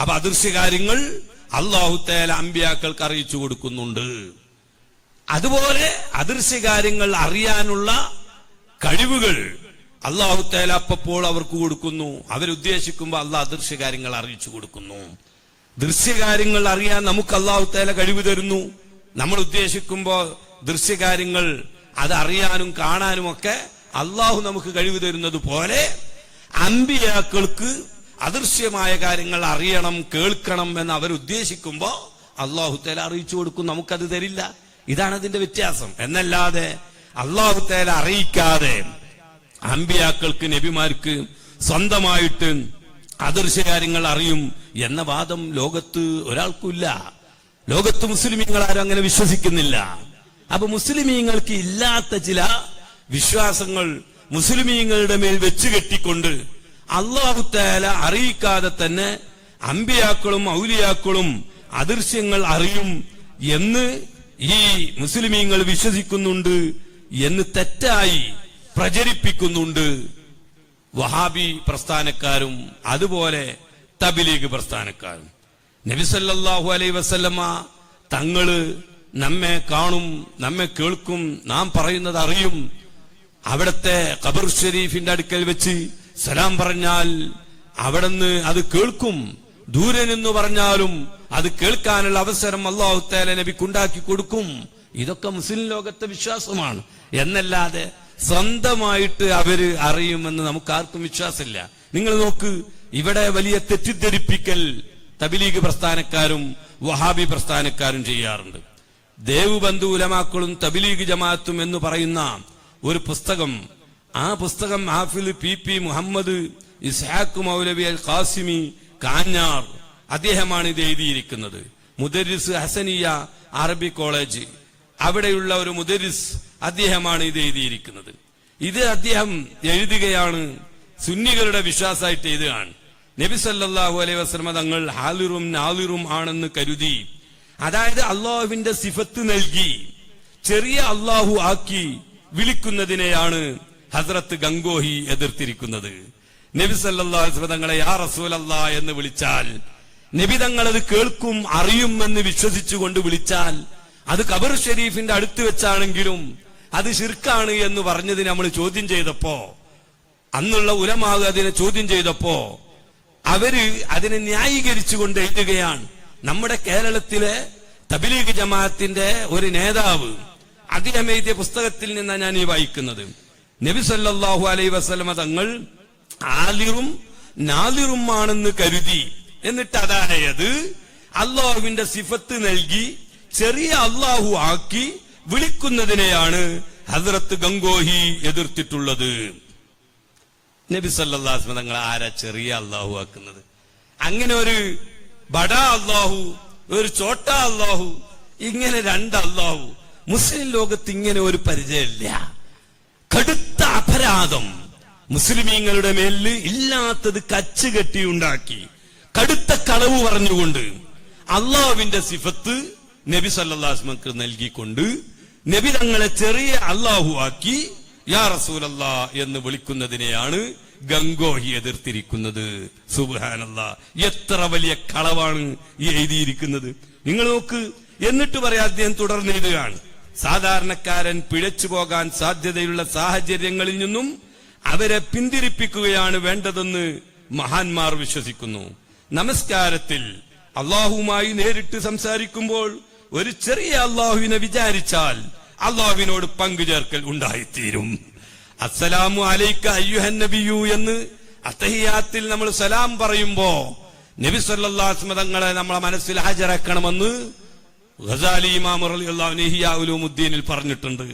അപ്പൊ അദൃശ്യ കാര്യങ്ങൾ അള്ളാഹു തേല അമ്പിയാക്കൾക്ക് അറിയിച്ചു കൊടുക്കുന്നുണ്ട്. അതുപോലെ അദൃശ്യ കാര്യങ്ങൾ അറിയാനുള്ള കഴിവുകൾ അള്ളാഹു തേല അപ്പപ്പോൾ അവർക്ക് കൊടുക്കുന്നു. അവരുദ്ദേശിക്കുമ്പോൾ അള്ളാഹ് അദൃശ്യ കാര്യങ്ങൾ അറിയിച്ചു കൊടുക്കുന്നു. ദൃശ്യകാര്യങ്ങൾ അറിയാൻ നമുക്ക് അള്ളാഹു തേല കഴിവ് തരുന്നു. നമ്മൾ ഉദ്ദേശിക്കുമ്പോൾ ദൃശ്യകാര്യങ്ങൾ അത് അറിയാനും കാണാനും ഒക്കെ അള്ളാഹു നമുക്ക് കഴിവ് തരുന്നത് പോലെ അമ്പിയാക്കൾക്ക് അദൃശ്യമായ കാര്യങ്ങൾ അറിയണം കേൾക്കണം എന്ന് അവർ ഉദ്ദേശിക്കുമ്പോൾ അള്ളാഹു തേല അറിയിച്ചു കൊടുക്കും. നമുക്കത് തരില്ല. ഇതാണ് അതിന്റെ വ്യത്യാസം. എന്നല്ലാതെ അള്ളാഹു തേല അറിയിക്കാതെ അമ്പിയാക്കൾക്ക് നബിമാർക്ക് സ്വന്തമായിട്ട് അദൃശ്യ കാര്യങ്ങൾ അറിയും എന്ന വാദം ലോകത്ത് ഒരാൾക്കുമില്ല. ലോകത്ത് മുസ്ലിമീങ്ങൾ ആരും അങ്ങനെ വിശ്വസിക്കുന്നില്ല. അപ്പൊ മുസ്ലിമീങ്ങൾക്ക് ഇല്ലാത്ത ചില വിശ്വാസങ്ങൾ മുസ്ലിമീങ്ങളുടെ മേൽ വെച്ച് കെട്ടിക്കൊണ്ട് അള്ളാഹു തേല അറിയിക്കാതെ തന്നെ അമ്പിയാക്കളും ഔലിയാക്കളും അദൃശ്യങ്ങൾ അറിയും എന്ന് ഈ മുസ്ലിമീങ്ങൾ വിശ്വസിക്കുന്നുണ്ട് എന്ന് തെറ്റായി പ്രചരിപ്പിക്കുന്നുണ്ട്. വഹാബി പ്രസ്ഥാനക്കാരും അതുപോലെ തബിലീഗ് പ്രസ്ഥാനക്കാരും. നബിസല്ലാഹു അലൈ വസല്ലമ്മ തങ്ങൾ നമ്മെ കാണും നമ്മെ കേൾക്കും നാം പറയുന്നത് അറിയും. അവിടത്തെ ഖബർ ഷെരീഫിന്റെ അടുക്കൽ വെച്ച് സലാം പറഞ്ഞാൽ അവിടുന്ന് അത് കേൾക്കും. ദൂരെ നിന്ന് പറഞ്ഞാലും അത് കേൾക്കാനുള്ള അവസരം അള്ളാഹു തേല നബിക്കുണ്ടാക്കി കൊടുക്കും. ഇതൊക്കെ മുസ്ലിം ലോകത്തെ വിശ്വാസമാണ്. എന്നല്ലാതെ സ്വന്തമായിട്ട് അവർ അറിയുമെന്ന് നമുക്ക് ആർക്കും വിശ്വാസമില്ല. നിങ്ങൾ നോക്ക് ഇവിടെ വലിയ തെറ്റിദ്ധരിപ്പിക്കൽ തബിലീഗ് പ്രസ്ഥാനക്കാരും വഹാബി പ്രസ്ഥാനക്കാരും ചെയ്യാറുണ്ട്. ദേവുബന്ധു ഉലമാക്കളും തബിലീഗ് ജമാഅത്തും എന്ന് പറയുന്ന ഒരു പുസ്തകം ആ പുസ്തകം ഹാഫിൽ പി പി മുഹമ്മദ് ഇസ്ഹാഖ് മൗലവി അൽ ഖാസിമി കാഞ്ഞാർ അദ്ദേഹമാണ് ഇത് എഴുതിയിരിക്കുന്നത്. മുദരിസ് ഹസനിയ അറബി കോളേജ്. അവിടെയുള്ള ഒരു മുദരിസ് അദ്ദേഹമാണ് ഇത് എഴുതിയിരിക്കുന്നത്. ഇത് അദ്ദേഹം എഴുതുകയാണ് സുന്നികളുടെ വിശ്വാസമായിട്ട് എഴുതുകയാണ്. നബി സല്ലല്ലാഹു അലൈഹി വസ്ലമ തങ്ങൾ ഹാലിറും നാലിറും ആണെന്ന് കരുതി. അതായത് അള്ളാഹുവിന്റെ സിഫത്ത് നൽകി ചെറിയ അള്ളാഹു ആക്കി വിളിക്കുന്നതിനെയാണ് ഹസ്രത്ത് ഗംഗോഹി എതിർത്തിരിക്കുന്നത്. നബി യാ റസൂലല്ലാ എന്ന് വിളിച്ചാൽ നബി തങ്ങൾ അത് കേൾക്കും അറിയും എന്ന് വിശ്വസിച്ചുകൊണ്ട് വിളിച്ചാൽ അത് കബർ ഷെരീഫിന്റെ അടുത്ത് വെച്ചാണെങ്കിലും അത് ഷിർക്കാണ് എന്ന് പറഞ്ഞതിന് നമ്മൾ ചോദ്യം ചെയ്തപ്പോ അന്നുള്ള ഉലമാവ് അതിനെ ചോദ്യം ചെയ്തപ്പോ അവർ അതിനെ ന്യായീകരിച്ചുകൊണ്ട് എഴുതുകയാണ്. നമ്മുടെ കേരളത്തിലെ തബിലീഗ് ജമാഅത്തിന്റെ ഒരു നേതാവ് അദ്ദേഹം എഴുതിയ പുസ്തകത്തിൽ നിന്നാണ് ഞാൻ ഈ വായിക്കുന്നത്. നബി സല്ലല്ലാഹു അലൈഹി വസല്ലമ തങ്ങൾ ആലിറും നാലിറുമാണെന്ന് കരുതി. എന്നിട്ട് അതായത് അള്ളാഹുവിന്റെ സിഫത്ത് നൽകി ചെറിയ അള്ളാഹു ആക്കി വിളിക്കുന്നതിനെയാണ് ഹസ്രത്ത് ഗംഗോഹി എതിർത്തിട്ടുള്ളത്. നബി സല്ലാസ്മ തങ്ങൾ ആരാ ചെറിയ അള്ളാഹു ആക്കുന്നത്? അങ്ങനെ ഒരു ബഡ അള്ളാഹു ഒരു ചോട്ട അള്ളാഹു ഇങ്ങനെ രണ്ട് അള്ളാഹു. മുസ്ലിം ലോകത്ത് ഇങ്ങനെ ഒരു പരിചയമില്ല. കടുത്ത അപരാധം മുസ്ലിമീങ്ങളുടെ മേലിൽ ഇല്ലാത്തത് കച്ച് കെട്ടിയുണ്ടാക്കി കടുത്ത കളവ് പറഞ്ഞുകൊണ്ട് അള്ളാഹുവിന്റെ സിഫത്ത് നബി സല്ലാസ്മക്ക് നൽകിക്കൊണ്ട് നബി തങ്ങളെ ചെറിയ അള്ളാഹു ആക്കി യാ റസൂലല്ല എന്ന് വിളിക്കുന്നതിനെയാണ് ഗംഗോഹി എതിർത്തിരിക്കുന്നത്. സുബാനല്ല എത്ര വലിയ കളവാണ് ഈ എഴുതിയിരിക്കുന്നത്. നിങ്ങൾ നോക്ക് എന്നിട്ട് പറയാ അദ്ദേഹം തുടർന്ന് എഴുതുകയാണ്. സാധാരണക്കാരൻ പിഴച്ചു പോകാൻ സാധ്യതയുള്ള സാഹചര്യങ്ങളിൽ നിന്നും അവരെ പിന്തിരിപ്പിക്കുകയാണ് വേണ്ടതെന്ന് മഹാന്മാർ വിശ്വസിക്കുന്നു. നമസ്കാരത്തിൽ അള്ളാഹുമായി നേരിട്ട് സംസാരിക്കുമ്പോൾ ഒരു ചെറിയ അള്ളാഹുവിനെ വിചാരിച്ചാൽ അള്ളാഹുവിനോട് പങ്കുചേർക്കൽ ഉണ്ടായിത്തീരും. അസ്സലാമു അലൈക്ക അയ്യുഹൻ നബിയു എന്ന് അത്തഹിയാത്തിൽ നമ്മൾ സലാം പറയുമ്പോ നബി സല്ലാസ്മതങ്ങളെ നമ്മളെ മനസ്സിൽ ഹാജരാക്കണമെന്ന് ഖസാലി ഇമാം റളിയല്ലാഹു നെഹിയ ഉലൂമുദ്ദീനിൽ പറഞ്ഞിട്ടുണ്ട്.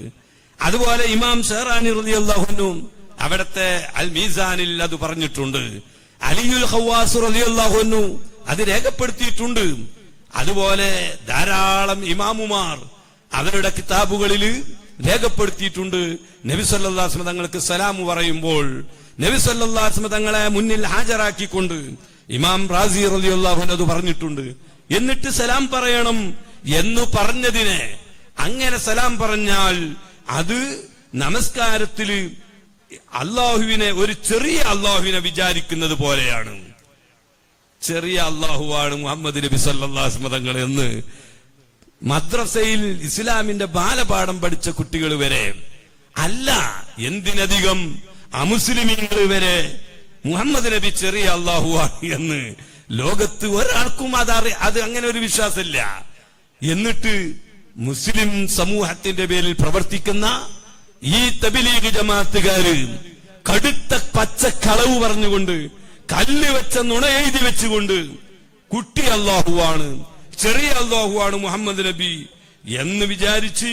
അതുപോലെ ഇമാം ഷെഹറാനി റളിയല്ലാഹുനും അവിടത്തെ അൽ മീസാനിൽ അത് പറഞ്ഞിട്ടുണ്ട്. അലിയുൽ ഹവാസ് റളിയല്ലാഹുനു അത് രേഖപ്പെടുത്തിയിട്ടുണ്ട്. അതുപോലെ ധാരാളം ഇമാമുമാർ അവരുടെ കിതാബുകളിൽ രേഖപ്പെടുത്തിയിട്ടുണ്ട്. നബി സല്ലാസ്മ തങ്ങൾക്ക് സലാം പറയുമ്പോൾ നബി സല്ലാസ്മ തങ്ങളെ മുന്നിൽ ഹാജരാക്കിക്കൊണ്ട് ഇമാം റാസി റലിയുള്ള അത് പറഞ്ഞിട്ടുണ്ട്. എന്നിട്ട് സലാം പറയണം. എന്ന് പറഞ്ഞതിനെ അങ്ങനെ സലാം പറഞ്ഞാൽ അത് നമസ്കാരത്തിൽ അള്ളാഹുവിനെ ഒരു ചെറിയ അള്ളാഹുവിനെ വിചാരിക്കുന്നത് പോലെയാണ്. ചെറിയ അള്ളാഹുവാണ് മുഹമ്മദ് നബി സല്ലാസ് മതങ്ങൾ എന്ന് മദ്രസയിൽ ഇസ്ലാമിന്റെ ബാലപാഠം പഠിച്ച കുട്ടികൾ വരെ അല്ല എന്തിനധികം അമുസ്ലിമീങ്ങൾ വരെ മുഹമ്മദ് നബി ചെറിയ അള്ളാഹുവാണ് എന്ന് ലോകത്ത് ഒരാൾക്കും അതറി അത് അങ്ങനെ ഒരു വിശ്വാസമില്ല. എന്നിട്ട് മുസ്ലിം സമൂഹത്തിന്റെ പേരിൽ പ്രവർത്തിക്കുന്ന ഈ തബിലീഗ് ജമാഅത്തുകാര് കടുത്ത പച്ച കളവ് പറഞ്ഞുകൊണ്ട് കല്ല് വെച്ച നുണ എഴുതി വെച്ചുകൊണ്ട് കുട്ടി അള്ളാഹുവാണ് ചെറിയ അള്ളാഹുവാണ് മുഹമ്മദ് നബി എന്ന് വിചാരിച്ച്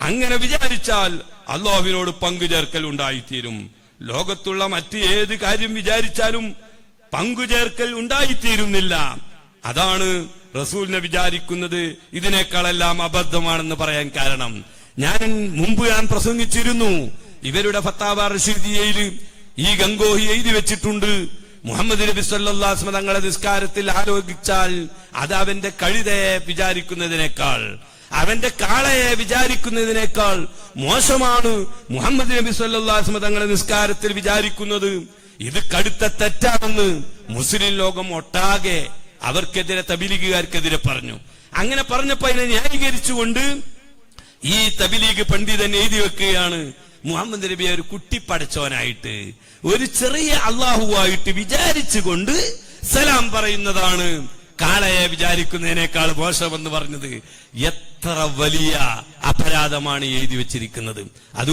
അങ്ങനെ വിചാരിച്ചാൽ അള്ളാഹുവിനോട് പങ്കുചേർക്കൽ ഉണ്ടായിത്തീരും. ലോകത്തുള്ള മറ്റ് ഏത് കാര്യം വിചാരിച്ചാലും പങ്കുചേർക്കൽ ഉണ്ടായിത്തീരുന്നില്ല. അതാണ് റസൂലിനെ വിചാരിക്കുന്നത്. ഇതിനേക്കാളെല്ലാം അബദ്ധമാണെന്ന് പറയാൻ കാരണം. ഞാൻ മുമ്പ് ഞാൻ പ്രസംഗിച്ചിരുന്നു. ഇവരുടെ ഫത്താബ റഷീദിയയിൽ ഈ ഗംഗോഹി എഴുതി വെച്ചിട്ടുണ്ട്. മുഹമ്മദ് നബി സല്ലാസ്മ തങ്ങളെ നിസ്കാരത്തിൽ ആലോചിച്ചാൽ അത് അവന്റെ കഴുതയെ വിചാരിക്കുന്നതിനേക്കാൾ അവന്റെ കാളയെ വിചാരിക്കുന്നതിനേക്കാൾ മോശമാണ് മുഹമ്മദ് നബി സല്ലാസ്മ തങ്ങളെ നിസ്കാരത്തിൽ വിചാരിക്കുന്നത്. ഇത് കടുത്ത തെറ്റാണെന്ന് മുസ്ലിം ലോകം ഒട്ടാകെ അവർക്കെതിരെ തബിലിഗുകാർക്കെതിരെ പറഞ്ഞു. അങ്ങനെ പറഞ്ഞപ്പോ അതിനെ ന്യായീകരിച്ചുകൊണ്ട് ഈ തബിലീഗ് പണ്ഡിതൻ എഴുതി വെക്കുകയാണ് മുഹമ്മദ് നബിയെ ഒരു കുട്ടി പടച്ചവനായിട്ട് ഒരു ചെറിയ അള്ളാഹുവായിട്ട് വിചാരിച്ചുകൊണ്ട് സലാം പറയുന്നതാണ്. കാളയെ വിചാരിക്കുന്നതിനേക്കാൾ മോശമെന്ന് പറഞ്ഞത് എത്ര വലിയ അപരാധമാണ് എഴുതി വെച്ചിരിക്കുന്നത്. അത്